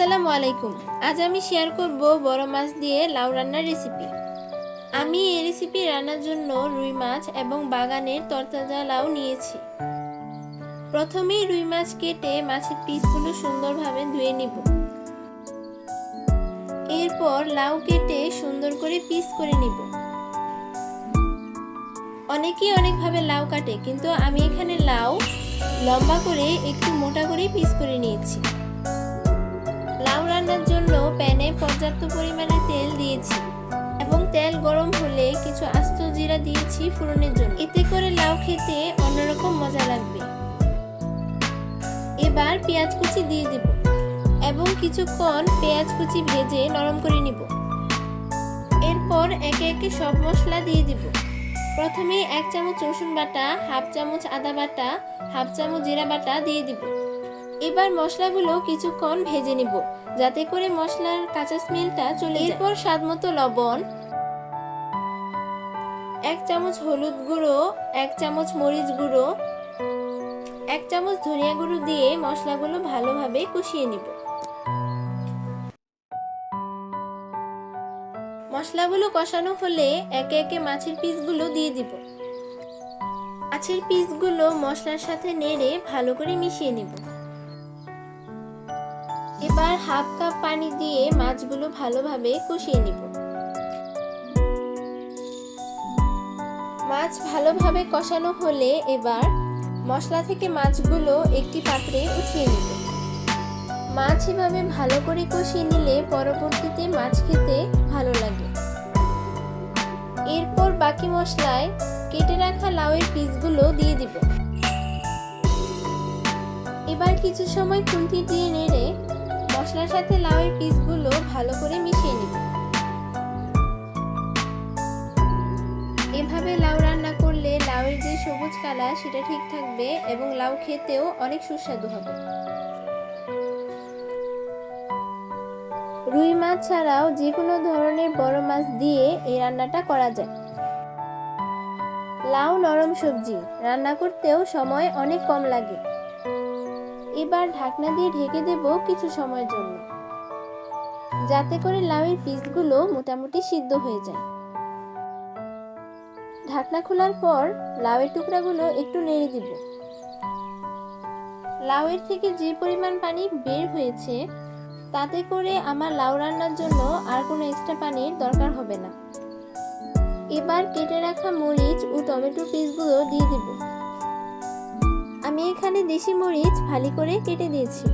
আলাইকুম। আজ আমি শেয়ার করব বড় মাছ দিয়ে লাউ রান্নার রেসিপি আমি এই রেসিপি রান্নার জন্য রুই মাছ এবং বাগানের তরতাজা লাউ নিয়েছি। প্রথমেই রুই মাছ কেটে মাছের পিসগুলো সুন্দরভাবে ধুয়ে নিব। এরপর লাউ কেটে সুন্দর করে পিস করে নিব। অনেকেই অনেকভাবে লাউ কাটে, কিন্তু আমি এখানে লাউ লম্বা করে একটু মোটা করে পিস করে নিয়েছি। লাউ রান্নার জন্য প্যানে পর্যাপ্ত পরিমাণে তেল দিয়েছি এবং তেল গরম হলে কিছু আস্ত জিরা দিয়েছি ফোড়নের জন্য। এতে করে লাউ খেতে অন্যরকম মজা লাগবে। এবার পেঁয়াজ কুচি দিয়ে দিব এবং কিছুক্ষণ পেঁয়াজ কুচি ভেজে নরম করে নিব। এরপর একে একে সব মশলা দিয়ে দিব। প্রথমে এক চামচ রসুন বাটা, হাফ চামচ আদা বাটা, হাফ চামচ জিরা বাটা দিয়ে দিব। এবার মশলাগুলো কিছুক্ষণ ভেজে নিব, যাতে করে মশলার কাঁচা স্মেলটা চলে এরপর স্বাদ মতো লবণ, এক চামচ হলুদ গুঁড়ো, এক চামচ মরিচ গুঁড়ো, এক চামচ ধনিয়া গুঁড়ো দিয়ে মশলাগুলো ভালোভাবে কষিয়ে নিব। মশলাগুলো কষানো হলে একে একে মাছের পিসগুলো দিয়ে দিব। মাছের পিসগুলো মশলার সাথে নেড়ে ভালো করে মিশিয়ে নিব। এবার হাফ কাপ পানি দিয়ে মাছগুলো ভালোভাবে কষিয়ে নিব। মাছ ভালোভাবে কষানো হলে এবার মশলা থেকে মাছগুলো একটি পাত্রে উঠিয়ে নিব। মাছ এভাবে ভালো করে কষিয়ে নিলে পরবর্তীতে মাছ খেতে ভালো লাগে। এরপর বাকি মশলায় কেটে রাখা লাউয়ের পিসগুলো দিয়ে দিব। এবার কিছু সময় খুন্তি দিয়ে নেড়ে মশলার সাথে লাউয়ের পিসগুলো ভালো করে মিশিয়ে নিব। এভাবে লাউ রান্না করলে লাউয়ের যে সবুজ কালার সেটা ঠিক থাকবে এবং লাউ খেতেও অনেক সুস্বাদু হবে। রুই মাছ ছাড়াও যে কোনো ধরনের বড় মাছ দিয়ে এই রান্নাটা করা যায়। লাউ নরম সবজি, রান্না করতেও সময় অনেক কম লাগে। এবার ঢাকনা দিয়ে ঢেকে দেব কিছু সময়ের জন্য। যাতে করে লাউয়ের পিসগুলো মোটামুটি সিদ্ধ হয়ে যায়। ঢাকনা খোলার পর লাউয়ের টুকরাগুলো একটু নেড়ে দিব। লাউয়ের থেকে যে পরিমাণ পানি বের হয়েছে, তাতে করে আমার লাউ রান্নার জন্য আর কোনো এক্সট্রা পানির দরকার হবে না। এবার কেটে রাখা মরিচ ও টমেটো পিসগুলো দিয়ে দিব। আমি এখানে দেশি মরিচ ভালি করে কেটে দিয়েছি।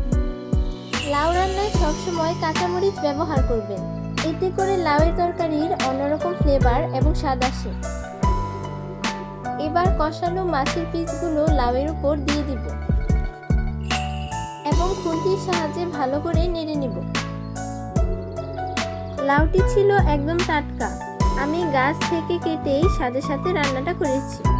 লাউ রান্নায় সবসময় কাঁচা মরিচ ব্যবহার করবেন। এতে করে লাউয়ের তরকারির অন্যরকম ফ্লেভার এবং স্বাদ আসে। এবার কষানো মাছের পিসগুলো লাউয়ের উপর দিয়ে দিব। এবং খুন্তির সাহায্যে ভালো করে নেড়ে নিব। লাউটি ছিল একদম টাটকা। আমি গাছ থেকে কেটেই সাথে সাথে রান্নাটা করেছি।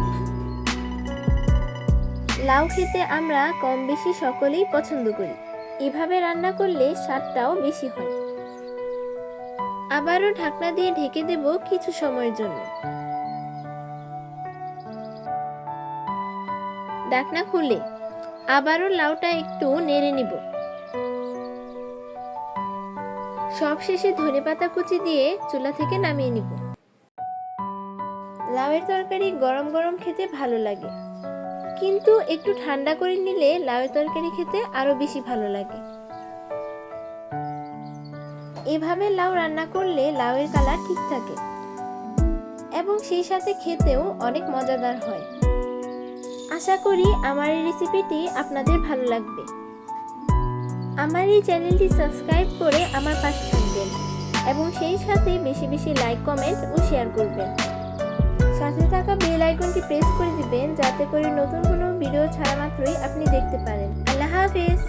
লাউ খেতে আমরা কম বেশি সকলেই পছন্দ করি। এভাবে রান্না করলে স্বাদটাও বেশি হয়। আবারও ঢাকনা দিয়ে ঢেকে দেব কিছু সময়ের জন্য। ঢাকনা খুলে আবারও লাউটা একটু নেড়ে নিব। সবশেষে ধনেপাতা কুচি দিয়ে চুলা থেকে নামিয়ে নিব। লাউয়ের তরকারি গরম গরম খেতে ভালো লাগে। কিন্তু একটু ঠান্ডা করে নিলে লাউয়ের তরকারি খেতে আরও বেশি ভালো লাগে। এভাবে লাউ রান্না করলে লাউয়ের কালার ঠিক থাকে এবং সেই সাথে খেতেও অনেক মজাদার হয়। আশা করি আমার এই রেসিপিটি আপনাদের ভালো লাগবে। আমার এই চ্যানেলটি সাবস্ক্রাইব করে আমার পাশে থাকবেন এবং সেই সাথে বেশি বেশি লাইক কমেন্ট ও শেয়ার করবেন। সাথে থাকা বেল আইকনটি প্রেস করে দিবেন, যাতে করে নতুন কোনো ভিডিও ছাড়া মাত্রই আপনি দেখতে পারেন। আল্লাহ হাফিজ।